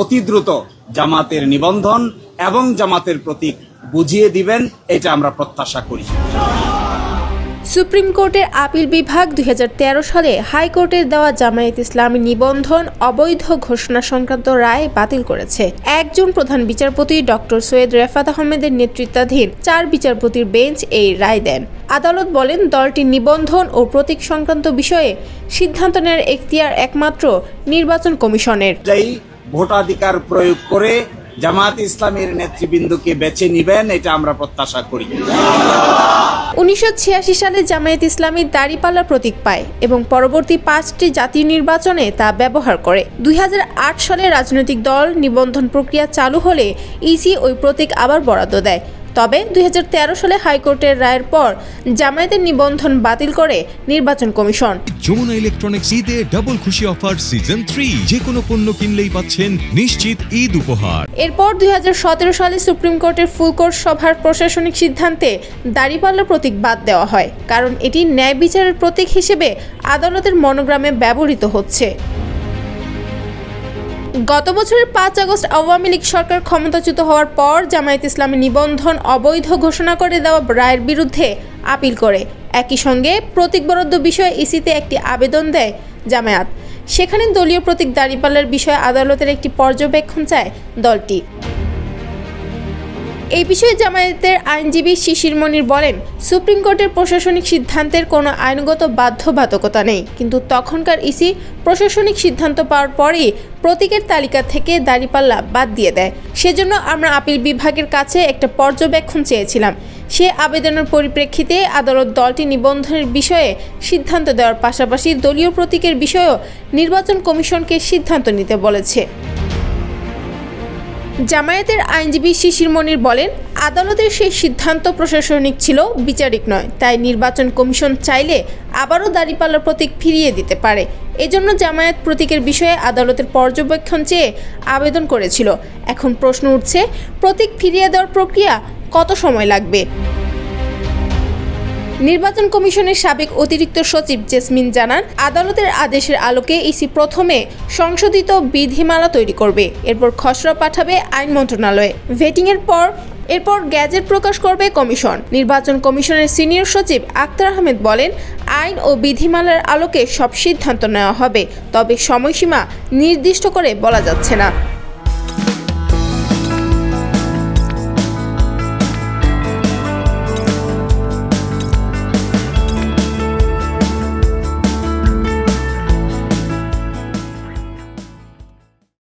অতি দ্রুত জামাতের নিবন্ধন এবং জামাতের প্রতীক বুঝিয়ে দিবেন এটা আমরা প্রত্যাশা করি। সুপ্রিম কোর্টের আপিল বিভাগ দুই হাজার তেরো সালে হাইকোর্টের দেওয়া জামায়াত ইসলামী নিবন্ধন অবৈধ ঘোষণা সংক্রান্ত রায় বাতিল করেছে। একজন প্রধান বিচারপতি ডক্টর সৈয়দ রেফাত আহমেদের নেতৃত্বাধীন চার বিচারপতির বেঞ্চ এই রায় দেন। আদালত বলেন দলটির নিবন্ধন ও প্রতীক সংক্রান্ত বিষয়ে সিদ্ধান্ত নেওয়ার এখতিয়ার একমাত্র নির্বাচন কমিশনের। ভোটাধিকার প্রয়োগ করে জামাত ইসলামের নেতৃবৃন্দকে বেছে নিবেন, এটা আমরা প্রত্যাশা করি। উনিশশো ছিয়াশি সালে জামায়াত ইসলামীর দাড়িপালা প্রতীক পায় এবং পরবর্তী পাঁচটি জাতীয় নির্বাচনে তা ব্যবহার করে। দুই হাজার আট সালে রাজনৈতিক দল নিবন্ধন প্রক্রিয়া চালু হলে ইসি ওই প্রতীক আবার বরাদ্দ দেয়। তবে দুই হাজার তেরো সালে হাইকোর্টের রায়ের পর জামায়াতের নিবন্ধন বাতিল করে নির্বাচন কমিশন। যমুনা ইলেকট্রনিক্স ঈদে ডাবল খুশি অফার সিজন থ্রি যে কোনো পণ্য কিনলেই পাচ্ছেন নিশ্চিত ঈদ উপহার। এরপর দুই হাজার সতেরো সালে সুপ্রিম কোর্টের ফুলকোর্ট সভার প্রশাসনিক সিদ্ধান্তে দাড়িপাল্লা প্রতীক বাদ দেওয়া হয় কারণ এটি ন্যায় বিচারের প্রতীক হিসেবে আদালতের মনোগ্রামে ব্যবহৃত হচ্ছে। গত বছরের পাঁচ আগস্ট আওয়ামী লীগ সরকার ক্ষমতাচ্যুত হওয়ার পর জামায়াত ইসলামী নিবন্ধন অবৈধ ঘোষণা করে দেওয়া রায়ের বিরুদ্ধে আপিল করে। একই সঙ্গে প্রতীক বরাদ্দ বিষয়ে ইসিতে একটি আবেদন দেয় জামায়াত। সেখানে দলীয় প্রতীক দাঁড়িপাল্লার বিষয়ে আদালতের একটি পর্যবেক্ষণ চায় দলটি। এই বিষয়ে জামায়াতের আইনজীবী শিশির মনির বলেন, সুপ্রিম কোর্টের প্রশাসনিক সিদ্ধান্তের কোনো আইনগত বাধ্যবাধকতা নেই। কিন্তু তখনকার ইসি প্রশাসনিক সিদ্ধান্ত পাওয়ার পরই প্রতীকের তালিকা থেকে দাঁড়িপাল্লা বাদ দিয়ে দেয়। সেজন্য আমরা আপিল বিভাগের কাছে একটা পর্যবেক্ষণ চেয়েছিলাম। সে আবেদনের পরিপ্রেক্ষিতে আদালত দলটি নিবন্ধনের বিষয়ে সিদ্ধান্ত দেওয়ার পাশাপাশি দলীয় প্রতীকের বিষয়েও নির্বাচন কমিশনকে সিদ্ধান্ত নিতে বলেছে। জামায়াতের আইনজীবী শিশির মনির বলেন, আদালতের সেই সিদ্ধান্ত প্রশাসনিক ছিল বিচারিক নয়, তাই নির্বাচন কমিশন চাইলে আবারও দাঁড়িপাল্লার প্রতীক ফিরিয়ে দিতে পারে। এজন্য জামায়াত প্রতীকের বিষয়ে আদালতের পর্যবেক্ষণ চেয়ে আবেদন করেছিল। এখন প্রশ্ন উঠছে, প্রতীক ফিরিয়ে দেওয়ার প্রক্রিয়া কত সময় লাগবে? নির্বাচন কমিশনের সাবেক অতিরিক্ত সচিব জেসমিন জানান, আদালতের আদেশের আলোকে ইসি প্রথমে সংশোধিত বিধিমালা তৈরি করবে। এরপর খসড়া পাঠাবে আইন মন্ত্রণালয়ে। ভেটিংয়ের পর, এরপর গ্যাজেট প্রকাশ করবে কমিশন। নির্বাচন কমিশনের সিনিয়র সচিব আক্তার আহমেদ বলেন, আইন ও বিধিমালার আলোকে সব সিদ্ধান্ত নেওয়া হবে, তবে সময়সীমা নির্দিষ্ট করে বলা যাচ্ছে না।